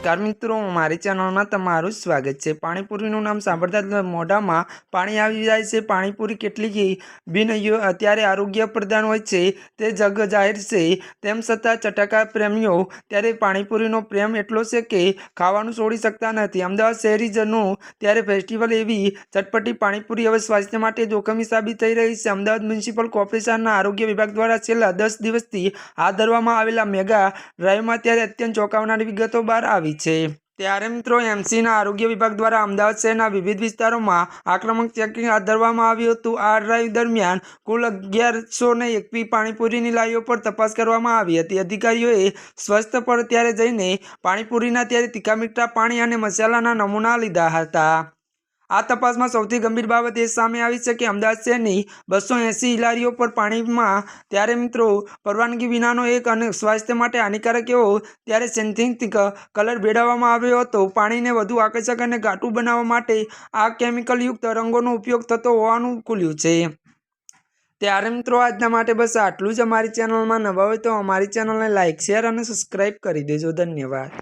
નમસ્કાર મિત્રો, મારી ચેનલમાં તમારું સ્વાગત છે. પાણીપુરીનું નામ સાંભળતા મોઢામાં પાણી આવી જાય છે. પાણીપુરી કેટલી બિન અત્યારે આરોગ્ય પ્રદાન હોય છે, તે જગ જાહેર છે. તેમ છતાં ચટાકા પ્રેમીઓ, ત્યારે પાણીપુરીનો પ્રેમ એટલો છે કે ખાવાનું છોડી શકતા નથી. અમદાવાદ શહેરીજનો, ત્યારે ફેસ્ટિવલ એવી ચટપટી પાણીપુરી હવે સ્વાસ્થ્ય માટે જોખમી સાબિત થઈ રહી છે. અમદાવાદ મ્યુનિસિપલ કોર્પોરેશનના આરોગ્ય વિભાગ દ્વારા છેલ્લા દસ દિવસથી હાથ ધરવામાં આવેલા મેગા ડ્રાઈવમાં ત્યારે અત્યંત ચોંકાવનારી વિગતો બહાર આવી છે. ત્યારે મિત્રો એમસીના આરોગ્ય વિભાગ દ્વારા અમદાવાદ શહેરના વિવિધ વિસ્તારોમાં આક્રમક ચેકિંગ હાથ ધરવામાં આવ્યું હતું. આ ડ્રાઈવ દરમિયાન કુલ અગિયારસો ને એકવી પાણીપુરીની લારીઓ પર તપાસ કરવામાં આવી હતી. અધિકારીઓએ સ્વસ્થ પર ત્યારે જઈને પાણીપુરીના ત્યારે તીખા મીઠા પાણી અને મસાલાના નમૂના લીધા હતા. આ તપાસમાં સૌથી ગંભીર બાબત એ સામે આવી છે કે અમદાવાદ શહેરની બસો એંસી હિલારીઓ પર પાણીમાં ત્યારે મિત્રો પરવાનગી વિનાનો એક અને સ્વાસ્થ્ય માટે હાનિકારક એવો ત્યારે સિન્થેટિક કલર ભેળવવામાં આવ્યો હતો. પાણીને વધુ આકર્ષક અને ઘાટું બનાવવા માટે આ કેમિકલયુક્ત રંગોનો ઉપયોગ થતો હોવાનું ખુલ્યું છે. ત્યારે મિત્રો આજના માટે બસ આટલું જ. અમારી ચેનલમાં નવા હોય તો અમારી ચેનલને લાઇક શેર અને સબસ્ક્રાઈબ કરી દેજો. ધન્યવાદ.